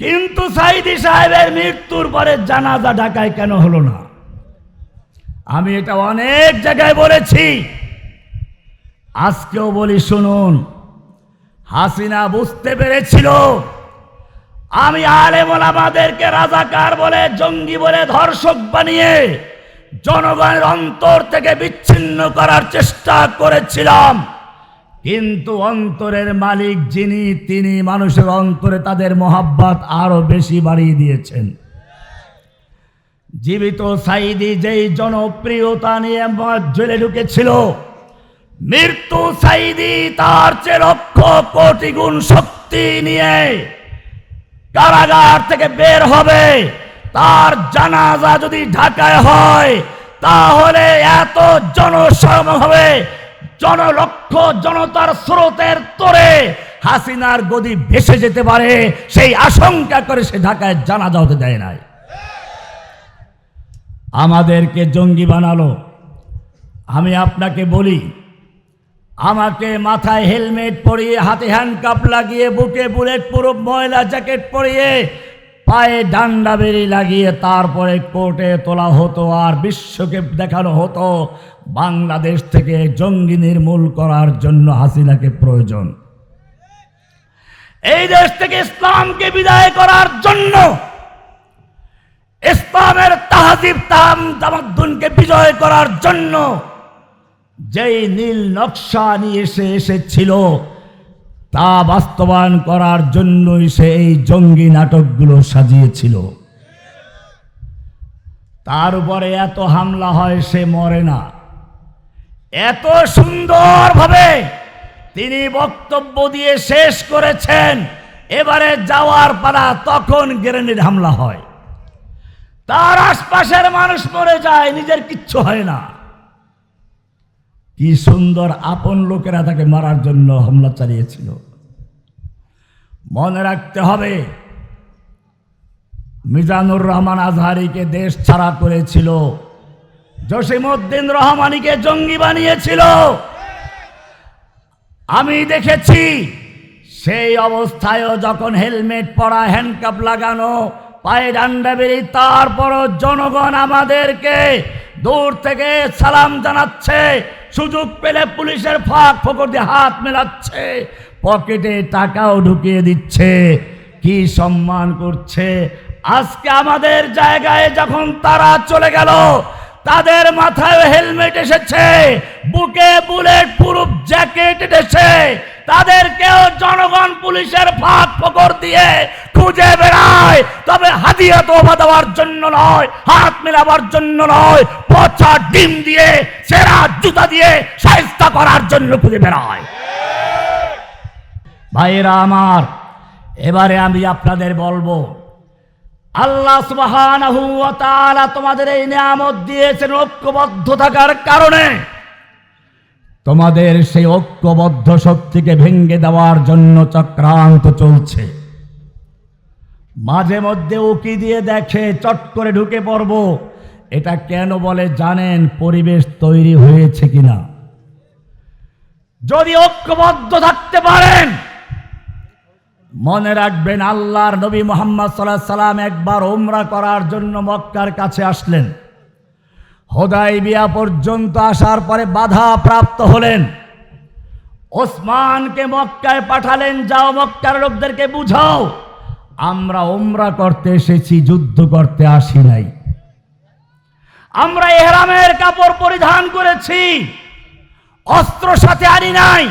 কিন্তু সাইদি সাহেবের মৃত্যুর পরে জানাজা ঢাকায় কেন হলো না? আমি এটা অনেক জায়গায় বলেছি। আজকেও বলি, শুনুন, হাসিনা বুঝতে পেরেছিল, আমি আলেমল আমাদেরকে রাজাকার বলে, জঙ্গি বলে, ধর্ষক বানিয়ে জনগণের অন্তর থেকে বিচ্ছিন্ন করার চেষ্টা করেছিলাম। কিন্তু অন্তরের মালিক যিনি, তিনি মানুষের অন্তরে তাদের মোহাব্বত আরও বেশি বাড়িয়ে দিয়েছেন। জীবিত সাইদি যেই জনপ্রিয়তা নিয়ে জেলে ঢুকেছিল, মৃত্যু সাইদি তার চেয়ে লক্ষ কোটি গুণ শক্তি নিয়ে কারাগার থেকে বের হবে। তার জানাজা যদি ঢাকায় হয়, তাহলে এত জনসম হবে জনলক্ষ জনতার স্রোতের তোরে হাসিনার গদি ভেসে যেতে পারে, সেই আশঙ্কা করে সে ঢাকায় জানাজা হতে দেয় নাই। আমাদেরকে জঙ্গি বানালো। আমি আপনাকে বলি, আমাকে মাথায় হেলমেট পরিয়ে, হাতে হ্যান্ডকাপ লাগিয়ে, বুকে বুলেট প্রুফ ময়লা জ্যাকেট পরিয়ে পায়ে ডান্ডা বেরি লাগিয়ে তারপরে কোর্টে তোলা হতো আর বিশ্বকে দেখানো হতো বাংলাদেশ থেকে জঙ্গি নির্মূল করার জন্য হাসিনাকে প্রয়োজন। এই দেশ থেকে ইসলামকে বিদায় করার জন্য ইসলামের তাহাজিব তাম তামাদ্দুনকে বিজয় করার জন্য যেই নীল নকশা নিয়ে এসে এসেছিল তা বাস্তবায়ন করার জন্যই সে এই জঙ্গি নাটকগুলো সাজিয়েছিল। তার উপরে এত হামলা হয়, সে মরে না। এত সুন্দরভাবে তিনি বক্তব্য দিয়ে শেষ করেছেন, এবারে যাওয়ার পালা তখন গ্রেনেড হামলা হয়। তার আশপাশের মানুষ মরে যায়, নিজের কিচ্ছু হয় না। কি সুন্দর আপন লোকেরা তাকে মারার জন্য হামলা চালিয়েছিল। মনে রাখতে হবে, মিজানুর রহমান আজহারিকে দেশ ছাড়া করেছিল, জসিমউদ্দিন রহমানিকে জঙ্গি বানিয়েছিল। আমি দেখেছি, সেই অবস্থায়ও যখন হেলমেট পরা হ্যান্ডকাপ লাগানো পায়ে ডান্ডা বেরি তারপরও জনগণ আমাদেরকে দূর থেকে সালাম জানাচ্ছে, সুযোগ পেলে পুলিশের ফাঁক ফকর দিয়ে হাত মেলাচ্ছে পকেটে টাকাও ঢুকিয়ে দিচ্ছে। কি সম্মান করছে। আজকে আমাদের জায়গায় যখন তারা চলে গেল, তাদের মাথায় হেলমেট এসেছে, বুকে বুলেট প্রুফ জ্যাকেট এসেছে। তাদেরকেও জনগণ পুলিশের ফাঁক ফকর দিয়ে খুঁজে বেড়ায়। তবে হাদিয়া তোবা দেওয়ার জন্য নয়, হাত মেলাবার জন্য নয়, পচা ডিম দিয়ে, সেরা জুতা দিয়ে সাহিস্তা করার জন্য খুঁজে বেড়ায়। ভাইয়েরা আমার, এবারে আমি আপনাদের বলব, আল্লাহ সুবহানাহু ওয়া তোমাদের এই নিয়ামত দিয়েছেন ঐক্যবদ্ধ থাকার কারণে। তোমাদের সেই ঐক্যবদ্ধ শক্তিকে ভেঙ্গে দেওয়ার জন্য চক্রান্ত চলছে। মাঝে মধ্যে উকি দিয়ে দেখে চট করে ঢুকে পড়ব, এটা কেন বলে জানেন পরিবেশ তৈরি হয়েছে কিনা? যদি ঐক্যবদ্ধ থাকতে পারেন মনে রাখবেন আল্লাহর নবী মোহাম্মদ সাল্লাহ সাল্লাম একবার ওমরা করার জন্য মক্কার কাছে আসলেন। হোদাই বিয়া পর্যন্ত আসার পরে বাধা প্রাপ্ত হলেন। ওসমানকে মক্কায় পাঠালেন, যাও মক্কার লোকদেরকে বুঝাও। আমরা ওমরা করতে এসেছি, যুদ্ধ করতে আসি নাই। আমরা এহরামের কাপড় পরিধান করেছি, অস্ত্র সাথে আনি নাই।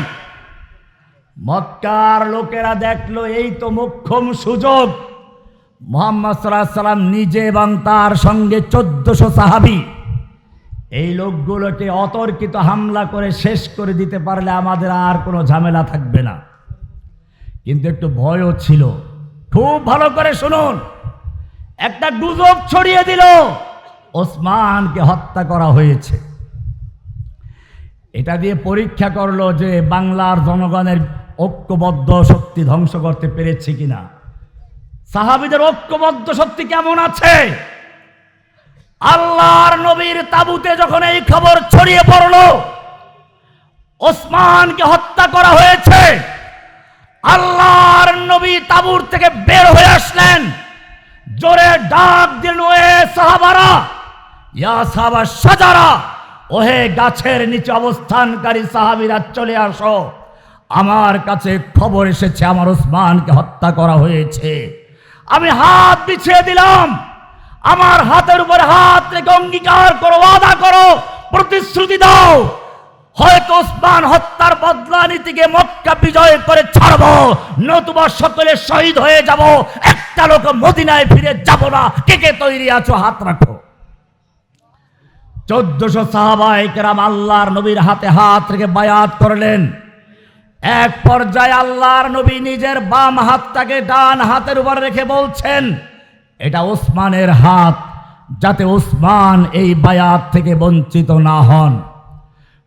মক্কার লোকেরা দেখল, এই তো মোক্ষম সুযোগ। মোহাম্মদ সাল্লাম নিজে এবং তার সঙ্গে চোদ্দশো সাহাবি। এই লোকগুলোকে অতর্কিত হামলা করে শেষ করে দিতে পারলে আমাদের আর কোনো ঝামেলা থাকবে না। কিন্তু একটু ভয়ও ছিল। খুব ভালো করে শুনুন। একটা গুজব ছড়িয়ে দিল। ওসমানকে হত্যা করা হয়েছে। এটা দিয়ে পরীক্ষা করল যে বাংলার জনগণের ঐক্যবদ্ধ শক্তি ধ্বংস করতে পেরেছে কিনা? সাহাবিদের ঐক্যবদ্ধ শক্তি কেমন আছে? আল্লাহর নবীর তাবুতে যখন এই খবর ছড়িয়ে পড়ল, ওসমানকে হত্যা করা হয়েছে। আল্লাহর নবী তাবুর থেকে বের হয়ে আসলেন। জোরে ডাক দিলেন ওয়ে সাহাবারা, ইয়া সাহাবা সাজারা, ওহে গাছের নিচে অবস্থানকারী সাহাবীরা চলে আসো। আমার কাছে খবর এসেছে, আমার ওসমানকে হত্যা করা হয়েছে। আমি হাত বিছিয়ে দিলাম। আমার হাতের উপর হাত রেখে অঙ্গীকার করো, ওয়াদা করো, প্রতিশ্রুতি দাও। হয়তো ওসমান হত্যার বদলা নীতিকে মক্কা বিজয় করে ছাড়ব, নতুবা সকলে শহীদ হয়ে যাব। একটা লোক মদিনায় ফিরে যাব না। কে কে তৈরি আছো? হাত রাখো। চোদ্দশো সাহাবাই কেরাম আল্লাহর নবীর হাতে হাত রেখে বায়াত করলেন। এক পর্যায়ে আল্লাহর নবী নিজের বাম হাতটাকে ডান হাতের উপর রেখে বলছেন, এটা ওসমানের হাত, যাতে ওসমান এই বায়াত থেকে বঞ্চিত না হন।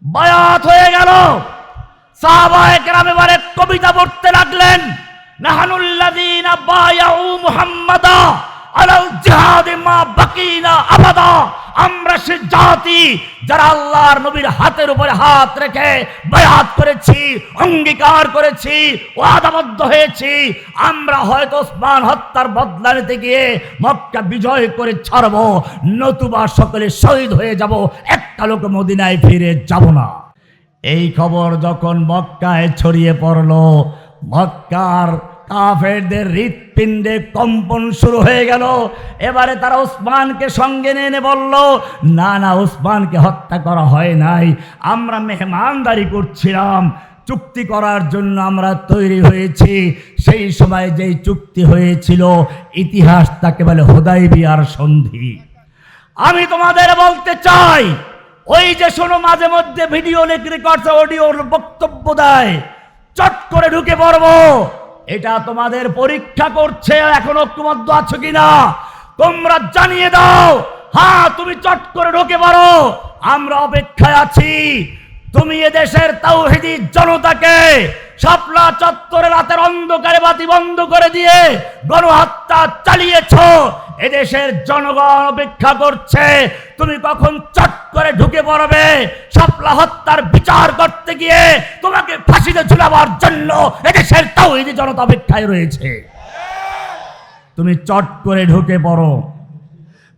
বায়াত হয়ে গেল। সাহাবায়ে কেরাম এবারে কবিতা পড়তে লাগলেন, নাহানুল্লাযীনা বায়াউ মুহাম্মাদা। আলাল জিহাদি মা আমরা সে জাতি যারা আল্লাহর নবীর হাতের উপরে হাত রেখে বায়াত করেছি, অঙ্গীকার করেছি, ওয়াদাবদ্ধ হয়েছি, আমরা হয়তো ওসমান হত্যার বদলা নিতে গিয়ে মক্কা বিজয় করে ছাড়ব, নতুবা সকলে শহীদ হয়ে যাব, একটা লোক মদিনায় ফিরে যাব না। এই খবর যখন মক্কায় ছড়িয়ে পড়ল, মক্কার কাফেরদের হৃৎপিণ্ডে কম্পন শুরু হয়ে গেল। এবারে তারা ওসমানকে সঙ্গে নিয়ে বলল, না না ওসমানকে হত্যা করা হয় নাই। আমরা মেহমানদারি করছিলাম। চুক্তি করার জন্য আমরা তৈরি হয়েছি। সেই সময় যেই চুক্তি হয়েছিল, ইতিহাস তাকে বলে হোদাই বিয়ার সন্ধি। আমি তোমাদের বলতে চাই, ওই যে শোনো, মাঝে মধ্যে ভিডিও রেকর্ড অডিওর বক্তব্য দেয়, চট করে ঢুকে পড়ব। এটা তোমাদের পরীক্ষা করছে, এখন ঐক্যবদ্ধ আছো কিনা? তোমরা জানিয়ে দাও। হ্যাঁ তুমি চট করে ঢোকে পারো আমরা অপেক্ষায় আছি। তুমি এদেশের তাওহিদি জনতাকে শাপলা চত্বরে রাতের অন্ধকারে বাতি বন্ধ করে দিয়ে গণহত্যা চালিয়েছ। এদেশের জনগণ অপেক্ষা করছে। তুমি কখন চট করে ঢুকে পড়বে? শাপলা হত্যার বিচার করতে গিয়ে তোমাকে ফাঁসিতে ঝুলাবার জন্য এদেশের তাওহিদি জনতা অপেক্ষায় রয়েছে। তুমি চট করে ঢুকে পড়ো।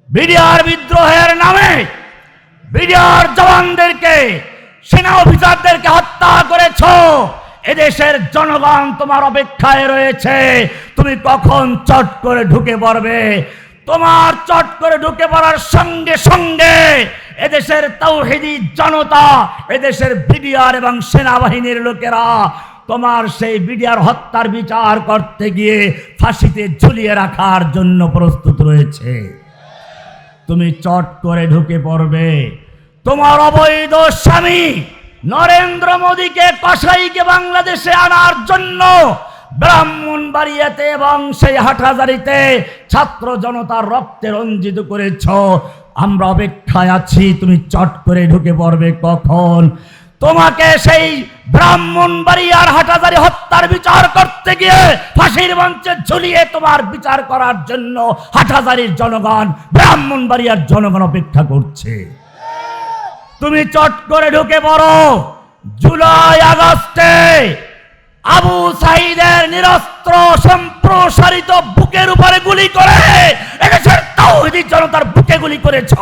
বিডিআর বিদ্রোহের নামে বিডিআর জওয়ানদেরকে সেনা অফিসারদেরকে হত্যা করেছ? এদেশের জনগণ তোমার অপেক্ষায় রয়েছে। তুমি কখন চট করে ঢুকে পড়বে? তোমার চট করে ঢুকে পড়ার সঙ্গে সঙ্গে এদেশের তৌহিদি জনতা, এদেশের বিডিআর এবং সেনাবাহিনীর লোকেরা তোমার সেই বিডিআর হত্যার বিচার করতে গিয়ে ফাঁসিতে ঝুলিয়ে রাখার জন্য প্রস্তুত রয়েছে। তুমি চট করে ঢুকে পড়বে। তোমার অবৈধ স্বামী নরেন্দ্র মোদীকে কসাইকে বাংলাদেশে আনার জন্য ব্রাহ্মণবাড়িয়াতে এবং সেই হাটহাজারিতে ছাত্র জনতার রক্তে রঞ্জিত করেছ। আমরা অপেক্ষায় আছি, তুমি চট করে ঢুকে পড়বে কখন? তোমাকে সেই ব্রাহ্মণবাড়িয়ার হাটাজারি হত্যার বিচার করতে গিয়ে ফাঁসির মঞ্চে ঝুলিয়ে তোমার বিচার করার জন্য হাটাজারির জনগণ ব্রাহ্মণবাড়িয়ার জনগণ অপেক্ষা করছে। তুমি চট করে ঢুকে পড়ো। জুলাই আগস্টে আবু সাইদের নিরস্ত্র সম্প্রসারিত বুকের উপরে গুলি করে এদেশের তৌহিদি জনতার বুকে গুলি করেছ।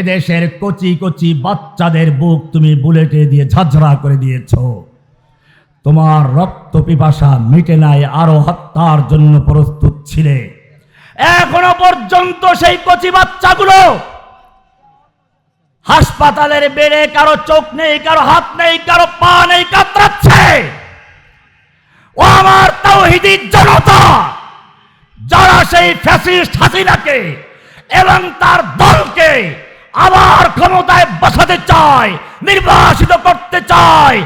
এদেশের কচি কচি বাচ্চাদের বুক তুমি বুলেটে দিয়ে ঝাঁঝরা করে দিয়েছ। তোমার রক্ত পিপাসা মিটে নাই, আরও হত্যার জন্য প্রস্তুত ছিলে। এখনও পর্যন্ত সেই কচি বাচ্চাগুলো হাসপাতালের বেড়ে কারও চোখ নেই, কারও হাত নেই, কারও পা নেই, কাতরাচ্ছে। ও আমার তাওহিদি জনতা, যারা সেই ফ্যাসিস্ট হাসিনাকে এবং তার দলকে আবার ক্ষমতায় বসাতে চায়, নির্বাসিত করতে চায়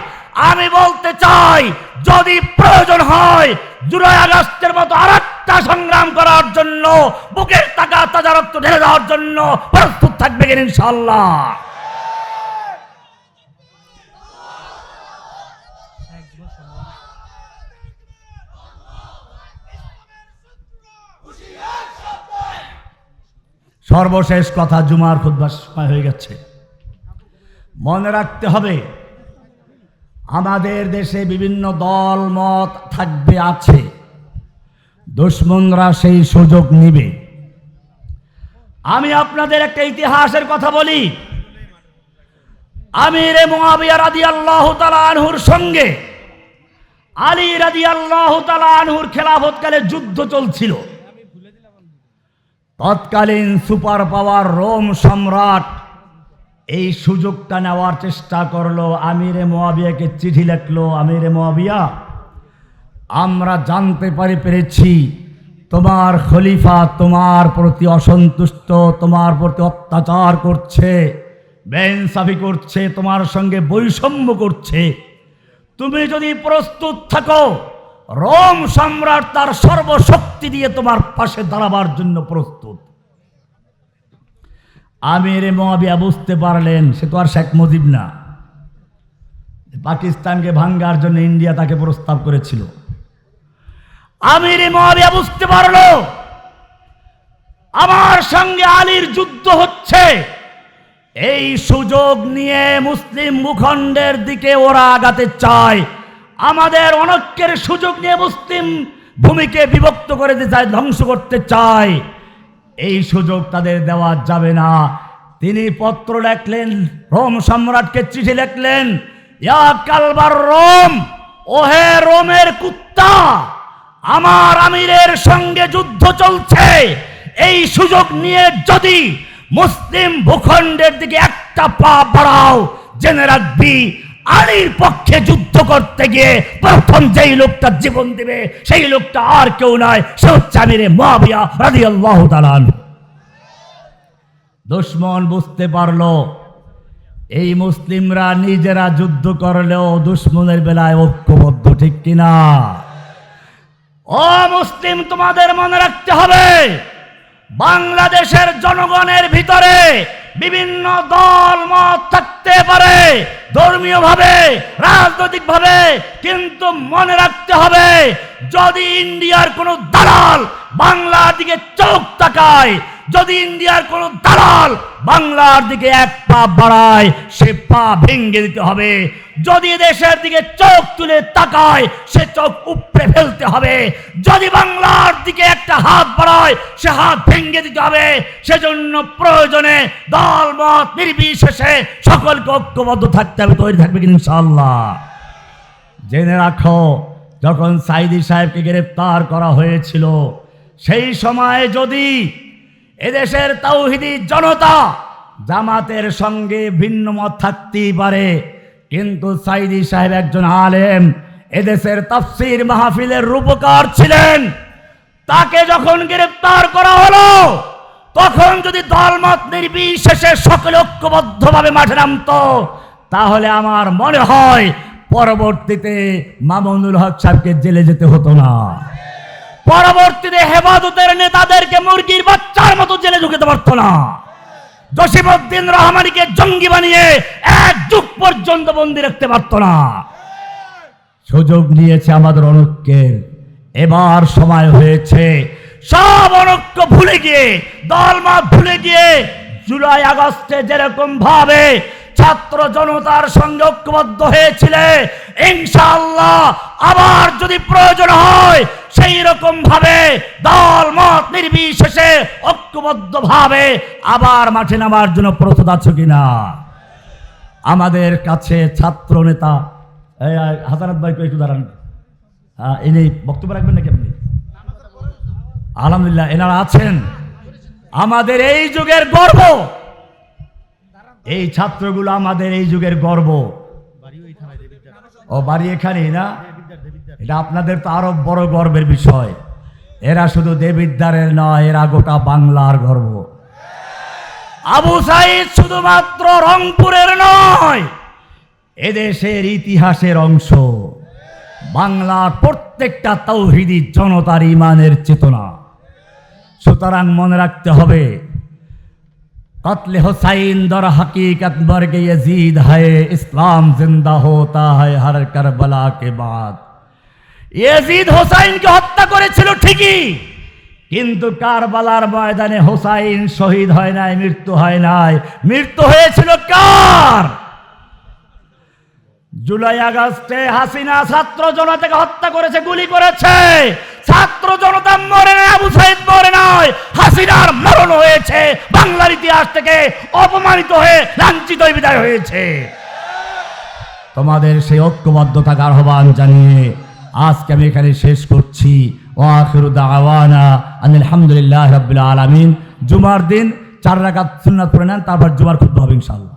আমি বলতে চাই, যদি প্রয়োজন হয়, জুলাই আগস্টের মতো আর একটা সংগ্রাম করার জন্য, বুকের টাকা তাজা রক্ত ঢেলে দেওয়ার জন্য প্রস্তুত থাকবে ইনশাল্লাহ সর্বশেষ কথা জুমার সময় হয়ে গেছে। মনে রাখতে হবে আমাদের দেশে বিভিন্ন দল, মত থাকবে, আছে। দুশ্মনরা সেই সুযোগ নিবে। আমি আপনাদের একটা ইতিহাসের কথা বলি। আমির মুয়াবিয়া রাদি আল্লাহ আনহুর সঙ্গে আলী রাদি আল্লাহ আনহুর খেলাফতকালে যুদ্ধ চলছিল। তৎকালীন সুপার পাওয়ার রোম সম্রাট এই সুযোগটা নেওয়ার চেষ্টা করল আমিরে মোয়াবিয়াকে চিঠি লিখলো, আমিরে মোয়াবিয়া, আমরা জানতে পারি পেরেছি, তোমার খলিফা তোমার প্রতি অসন্তুষ্ট, তোমার প্রতি অত্যাচার করছে বেনসাফি করছে, তোমার সঙ্গে বৈষম্য করছে। তুমি যদি প্রস্তুত থাকো, রোম সম্রাট তার সর্বশক্তি দিয়ে তোমার পাশে দাঁড়াবার জন্য প্রস্তুত। আমির মহাবিয়া বুঝতে পারলেন, সে তো আর শেখ মুজিব না। পাকিস্তানকে ভাঙ্গার জন্য ইন্ডিয়া তাকে প্রস্তাব করেছিল। আমির মহাবিয়া বুঝতে পারল। আমার সঙ্গে আলীর যুদ্ধ হচ্ছে। এই সুযোগ নিয়ে মুসলিম ভূখণ্ডের দিকে ওরা আগাতে চায়। আমাদের অনক্যের সুযোগ নিয়ে মুসলিম ভূমিকে বিভক্ত করে দিতে চায় ধ্বংস করতে চায়। এই সুযোগ তাদের দেওয়া যাবে না। তিনি পত্র লেখলেন, রোম সম্রাটকে চিঠি লেখলেন, ইয়া কালবার রোম, ওহে রোমের কুত্তা, আমার আমিরের সঙ্গে যুদ্ধ চলছে। এই সুযোগ নিয়ে যদি মুসলিম ভূখণ্ডের দিকে একটা পা বাড়াও, জেনে রাখবি আলীর পক্ষে যুদ্ধ করতে গিয়ে প্রথম যেই লোকটা জীবন দিবে, সেই লোকটা আর কেউ নয় সে হচ্ছে আমিরে মাবিয়া রাজি আল্লাহ দুশ্মন বুঝতে পারল, এই মুসলিমরা নিজেরা যুদ্ধ করলেও দুশ্মনের বেলায় ঐক্যবদ্ধ, ঠিক কিনা? ও মুসলিম, তোমাদের মনে রাখতে হবে, বাংলাদেশের জনগণের ভিতরে বিভিন্ন দল, মত থাকতে পারে। ধর্মীয় ভাবে রাজনৈতিক ভাবে কিন্তু মনে রাখতে হবে, যদি ইন্ডিয়ার কোনো দালাল বাংলার দিকে চোখ তাকায় যদি ইন্ডিয়ার কোনো দালাল বাংলার দিকে এক পা বাড়ায়, সে পা ভেঙে দিতে হবে। যদি দেশের দিকে চোখ তুলে তাকায়, সে চোখ উপড়ে ফেলতে হবে। যদি বাংলার দিকে একটা হাত বাড়ায়, সে হাত ভেঙে দিতে হবে। সেজন্য প্রয়োজনে দল মত নির্বিশেষে সকলকে ঐক্যবদ্ধ থাকতে হবে, তৈরি থাকবে কিন্তু ইনশাল্লাহ জেনে রাখো, যখন সাইদি সাহেবকে গ্রেপ্তার করা হয়েছিল, সেই সময়ে যদি এদেশের তাওহিদি জনতা জামাতের সঙ্গে ভিন্ন মত থাকতেই পারে। কিন্তু সাইদি সাহেব একজন আলেম, এদেশের তাফসির মাহফিলের রূপকার ছিলেন। তাকে যখন গ্রেপ্তার করা হলো, তখন যদি দলমত নির্বিশেষে সকলে ঐক্যবদ্ধভাবে মাঠে নামতো, তাহলে আমার মনে হয় পরবর্তীতে মামুনুল হক সাহেবকে জেলে যেতে হতো না। পরবর্তীতে হেফাজতের নেতাদেরকে মুরগির বাচ্চার মতো জেলে ঢুকেতে পারতো না। জসিমউদ্দিন রহমানিকে জঙ্গি বানিয়ে এক যুগ পর্যন্ত বন্দি রাখতে পারতো না। সুযোগ নিয়েছে আমাদের অনৈক্যের এবার সময় হয়েছে। সব অনৈক্য ভুলে গিয়ে দলমত ভুলে গিয়ে, জুলাই আগস্টে যেরকম ভাবে ছাত্র জনতার সঙ্গে ঐক্যবদ্ধ হয়েছিলে, ইনশাআল্লাহ আবার যদি প্রয়োজন হয়, সেই রকম ভাবে দল, মত নির্বিশেষে ঐক্যবদ্ধ ভাবে আবার মাঠে নামার জন্য প্রস্তুত আছো কিনা? আমাদের কাছে ছাত্র নেতা হাসানাত ভাই একটু দাঁড়ান। ইনি বক্তব্য রাখবেন নাকি আপনি? আলহামদুলিল্লাহ, এনারা আছেন। আমাদের এই যুগের গর্ব এই ছাত্রগুলো আমাদের এই যুগের গর্ব। ও বাড়ি এখানেই না? এটা আপনাদের তো আরও বড় গর্বের বিষয়। এরা শুধু দেবিদ্বারের নয়, এরা গোটা বাংলার গর্ব। আবু সাইদ শুধুমাত্র রংপুরের নয়, এদেশের ইতিহাসের অংশ। বাংলার প্রত্যেকটা তৌহিদি জনতার ইমানের চেতনা। সুতরাং মনে রাখতে হবে कत्ल हुसैन दर हकीकत बर्ग यजीद है इस्लाम जिंदा होता है हर करबला के बाद ইয়েজিদ হোসাইনকে হত্যা করেছিল ঠিকই কিন্তু কারবালার ময়দানে হোসাইন শহীদ হয় নাই মৃত্যু হয় নাই মৃত্যু হয়েছিল কার জুলাই আগস্টে হাসিনা ছাত্র জনতাকে হত্যা করেছে গুলি করেছে ছাত্র জনতা মরে নাই, আবু সাইদ মরে নয় হাসিনার মরণ হয়েছে, বাংলার ইতিহাস থেকে অপমানিত হয়ে লাঞ্ছিত বিদায় হয়েছে। তোমাদের সেই ঐক্যবদ্ধতাকে আহ্বান জানিয়ে আজকে আমি এখানে শেষ করছি। ও আখিরু দাওয়ানা আলহামদুলিল্লাহ রাব্বিল আলামিন। জুমার দিন চার রাকাত সুন্নাত পড়ে নেন, তারপর জুমার খুতবা হবে ইনশাআল্লাহ।